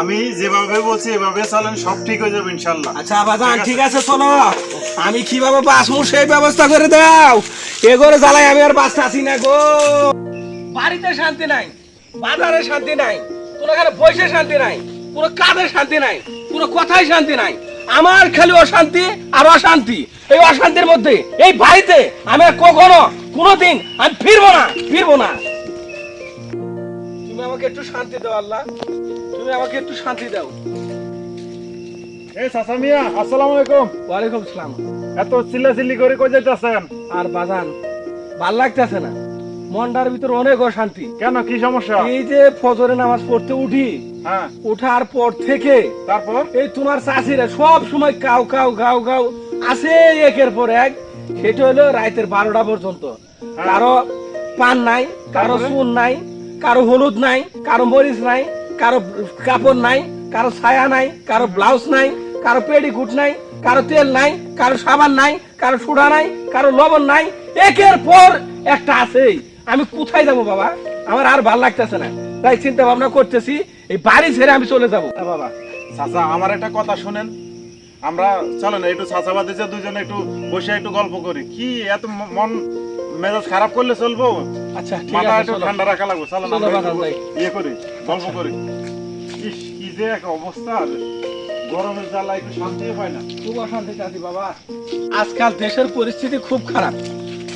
আমি যেভাবে বলছি এভাবে চলেন সব ঠিক হয়ে যাবে ইনশাল্লাহ। আচ্ছা বাজান ঠিক আছে? শোনো। আমি কীভাবে বাঁচবো সেই ব্যবস্থা করে দাও? এ করে জ্বালাই আমি আর বাঁচতে আসি না গো। বাড়িতে শান্তি নাই বাজারে শান্তি নাই কোনো এখানে বসে শান্তি নাই কোনো কাজে শান্তি নাই কোনো কথায় শান্তি নাই। আমার খালি অশান্তি আর অশান্তি। এই অশান্তির মধ্যে এই বাড়িতে আমি আর কখনো কোনোদিন আমি ফিরবো না ফিরবো না। তুমি আমাকে একটু শান্তি দাও আল্লাহ। তুমি আমাকে একটু শান্তি দাও। এই চাচা আসসালামু আলাইকুম। ওয়ালাইকুম সালাম। এত চিল্লা করে কই যাইতেছেন? আর বাজান ভালো লাগতেছে না। মনটার ভিতর অনেক অশান্তি। কেন কি সমস্যা? এই যে ফজরে নামাজ পড়তে উঠি হ্যাঁ। উঠার পর থেকে তারপর? এই তোমার চাষিরা সব সময় কাউ কাউ গাও গাও আসে একের পর এক। সেটা হলো রাতের বারোটা পর্যন্ত। কারও পান নাই কারও? চুন নাই কারও হলুদ নাই কারও মরিচ নাই কারও কাপড় নাই কারও ছায়া নাই কারও ব্লাউজ নাই কারও পেডিকুট নাই কারও তেল নাই কারও সাবান নাই কারও সুডা নাই কারও লবণ নাই একের পর একটা আছে। আমি কোথায় যাব বাবা? আমার আর ভালো লাগতেছে না। তাই চিন্তা ভাবনা করতেছি এই বাড়ি ছেড়ে আমি চলে যাব। বাবা চাচা আমার একটা কথা শুনেন। আমরা চলেন একটু চাচাবাদে যে দুজনে একটু বসে একটু গল্প করি। কি এত মন মেজাজ খারাপ করলে চলবো? আচ্ছা ঠিক আছে ঠান্ডা রাখা লাগবে চলো। ইয়ে করি গল্প করি। যে এক অবস্থা গরমের জ্বালা একটু শান্তি হয় না। খুব অশান্তিতে আছি বাবা। আজকাল দেশের পরিস্থিতি খুব খারাপ।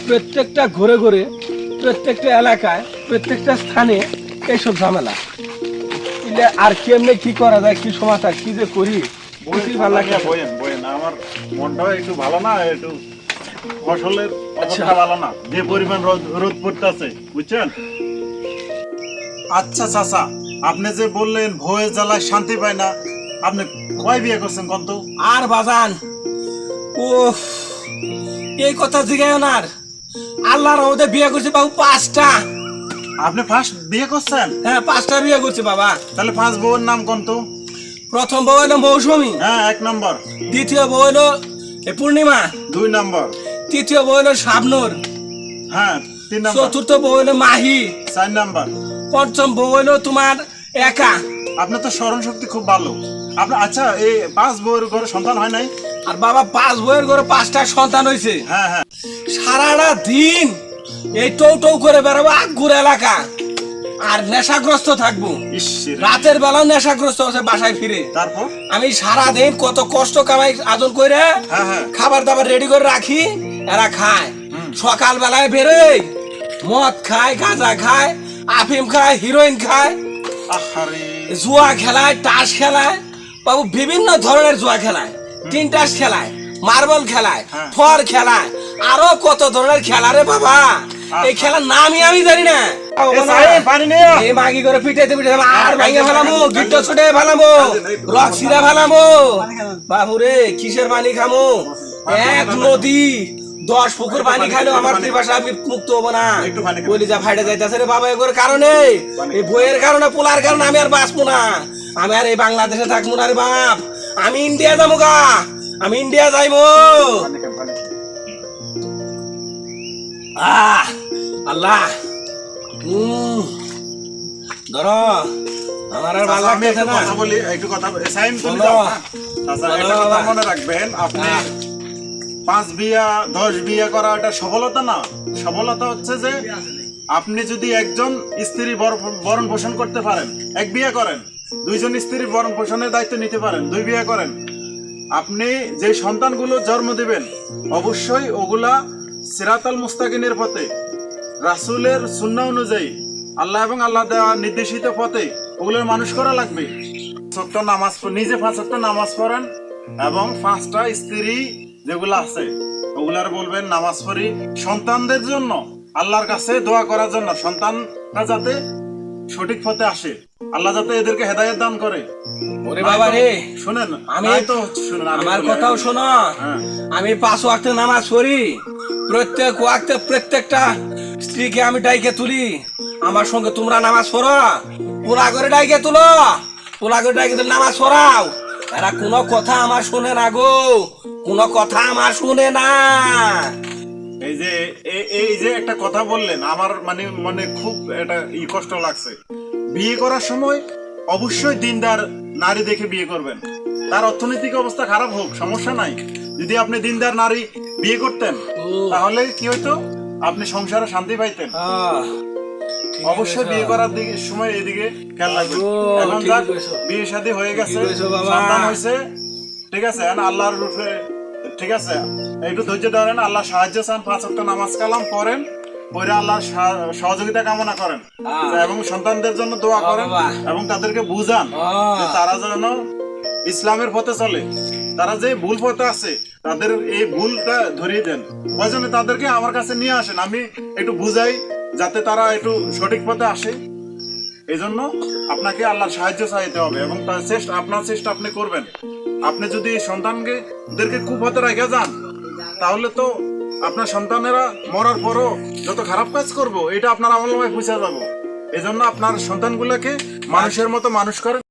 প্রত্যেকটা ঘুরে ঘুরে প্রত্যেকটা এলাকায় প্রত্যেকটা স্থানে এইসব ঝামেলা। ইলে আর কেমনে কি করা যায় কি সমাচার কি যে করি বুঝতেই ভালো লাগে বয়েন বয়েন আমার মনটাও একটু ভালো না একটু ফসলের আচ্ছা। অবস্থা ভালো না। যে পরিমাণ রোদ রোদ পড়তেছে বুঝছেন? আচ্ছা চাচা। আপনি যে বললেন ভয়ে জ্বালায় শান্তি পায় না আপনি কয় বিয়ে করছেন কত আর বাজান ও এই কথা জিগায় না আর। আল্লাহর রহমতে বিয়ে করছে বাবু পাঁচটা। আপনি ফার্স্ট বিয়ে করছেন? হ্যাঁ পাঁচটা বিয়ে করছে বাবা। তাহলে পাঁচ বউয়ের নাম কত প্রথম বউ হলো মৌসুমী। হ্যাঁ এক নম্বর। দ্বিতীয় বউ হলো এ পূর্ণিমা। দুই নম্বর। তৃতীয় বউ হলো শাবনুর। হ্যাঁ তিন নম্বর। চতুর্থ বউ হলো মাহি। চার নম্বর। পঞ্চম বউ হলো তোমার একা? আপনার তো স্মরণ শক্তি খুব ভালো। আপনার আচ্ছা এই পাঁচ বউয়ের ঘরে সন্তান হয় নাই? আর বাবা পাঁচ বউয়ের ঘরে পাঁচটা সন্তান হয়েছে হ্যাঁ হ্যাঁ। সারাটা দিন এই টৌ টৌ করে বেড়াবো আগুর এলাকা। আর নেশাগ্রস্ত থাকব। রাতের বেলা নেশাগ্রস্ত হচ্ছে বাসায় ফিরে। তারপর? আমি সারা দিন কত কষ্ট কামাই আদর করে হ্যাঁ হ্যাঁ। খাবার দাবার রেডি করে রাখি এরা খায়। সকাল বেলায় বেরোয় মদ খায় গাঁজা খায় আফিম খায় হিরোইন খায়। জুয়া খেলায় তাস খেলায় বাবু বিভিন্ন ধরনের জুয়া খেলায়। তিনটাস খেলায় মার্বল খেলায় হ্যাঁ। ফর খেলায় আরও কত ধরনের খেলা রে বাবা। এই খেলার নামই আমি জানি না। এ সাহেব, পানি নিয়ে আয়। এই মাগি করে পিটাইতে পিটাইতে আর ভাইয়া ফেলামো গিট্টো ছুটে ফেলামো রক সিরা ফেলামো। বাবু রে কিসের পানি খামো? এক নদী। দশ পুকুর পানি খাইলেও আমার ত্রিভাষা আমি মুক্ত হব না। বলি যা ফাইটে যাইতেছে রে বাবা এগুলোর কারণে? এই বইয়ের কারণে পোলার কারণে আমি আর বাঁচবো না। আমি আর এই বাংলাদেশে থাকব না রে বাপ। আমি ইন্ডিয়া যাব গা। আমি ইন্ডিয়া যাইবো। আহ আল্লাহ। উম, ধরো আমার আর ভালো লাগতেছে না। কথা বলি একটু কথা সাইন তুমি। মনে রাখবেন আপনি হ্যাঁ। পাঁচ বিয়া, দশ বিয়া করা এটা সফলতা না। সফলতা হচ্ছে যে আপনি যদি একজন স্ত্রী বরণ পোষণ করতে পারেন, এক বিয়ে করেন, দুইজন স্ত্রীর বরণ পোষণের দায়িত্ব নিতে পারেন, দুই বিয়ে করেন, আপনি যে সন্তানগুলো জন্ম দিবেন, অবশ্যই ওগুলা সিরাতাল মুস্তাকিনের পথে, রাসূলের সুন্নাহ অনুযায়ী, আল্লাহ এবং আল্লাহ দেওয়া নির্দেশিত পথে ওগুলোর মানুষ করা লাগবে। ছোট্ট নামাজ নিজে পাঁচ নামাজ পড়েন এবং পাঁচটা স্ত্রী যেগুলো আছে ওগুলার বলবেন নামাজ পড়ি সন্তানদের জন্য আল্লাহর কাছে দোয়া করার জন্য। সন্তানরা যাতে সঠিক পথে আসে আল্লাহ যাতে এদেরকে হেদায়েত দান করে। ওরে বাবা রে শুনেন আমি- আমি তো শুনেন। আমার কথাও শোনো। হ্যাঁ। আমি পাঁচ ওয়াক্তে নামাজ পড়ি প্রত্যেক ওয়াক্তে প্রত্যেকটা স্ত্রীকে আমি ডাইকে তুলি। আমার সঙ্গে তোমরা নামাজ পড়ো পোলা করে ডাইকে তুলো পোলা করে ডাইকে তুলে নামাজ পড়াও। এরা কোনো কথা আমার শুনে না গো। কোনো কথা আমার শুনে না। এই যে এই যে একটা কথা বললেন আমার মানে মনে খুব এটা ই কষ্ট লাগছে। বিয়ে করার সময় অবশ্যই দিনদার নারী দেখে বিয়ে করবেন। তার অর্থনৈতিক অবস্থা খারাপ হোক সমস্যা নাই। যদি আপনি দিনদার নারী বিয়ে করতেন তাহলে কি হইতো? আপনি সংসারে শান্তি পাইতেন। অবশ্যই বিয়ে করার দিকে সময় এদিকে খেয়াল রাখবেন। এখন যাক বিয়ে শাদী হয়ে গেছে সন্তান হয়েছে ঠিক আছে এখন আল্লাহর রূপে ঠিক আছে? একটু ধৈর্য ধরেন আল্লাহ সাহায্য চান পাঁচ ওয়াক্ত নামাজ কালাম পড়েন পরে আল্লাহর সা- সহযোগিতা কামনা করেন। এবং সন্তানদের জন্য দোয়া করেন এবং তাদেরকে বুঝান তারা যেন ইসলামের পথে চলে। তারা যে ভুল পথে আছে তাদের এই ভুলটা ধরিয়ে দেন। প্রয়োজনে তাদেরকে আমার কাছে নিয়ে আসেন। আমি একটু বুঝাই যাতে তারা একটু সঠিক পথে আসে। এই জন্য আপনাকে আল্লাহর সাহায্য চাইতে হবে এবং তার চেষ্টা আপনার চেষ্টা আপনি করবেন। আপনি যদি সন্তানকে ওদেরকে কুপথে রেখে যান, তাহলে তো আপনার সন্তানেরা মরার পরও যত খারাপ কাজ করব, এটা আপনার আমলময় পুষে যাব। এজন্য জন্য আপনার সন্তানগুলোকে মানুষের মতো মানুষ করেন।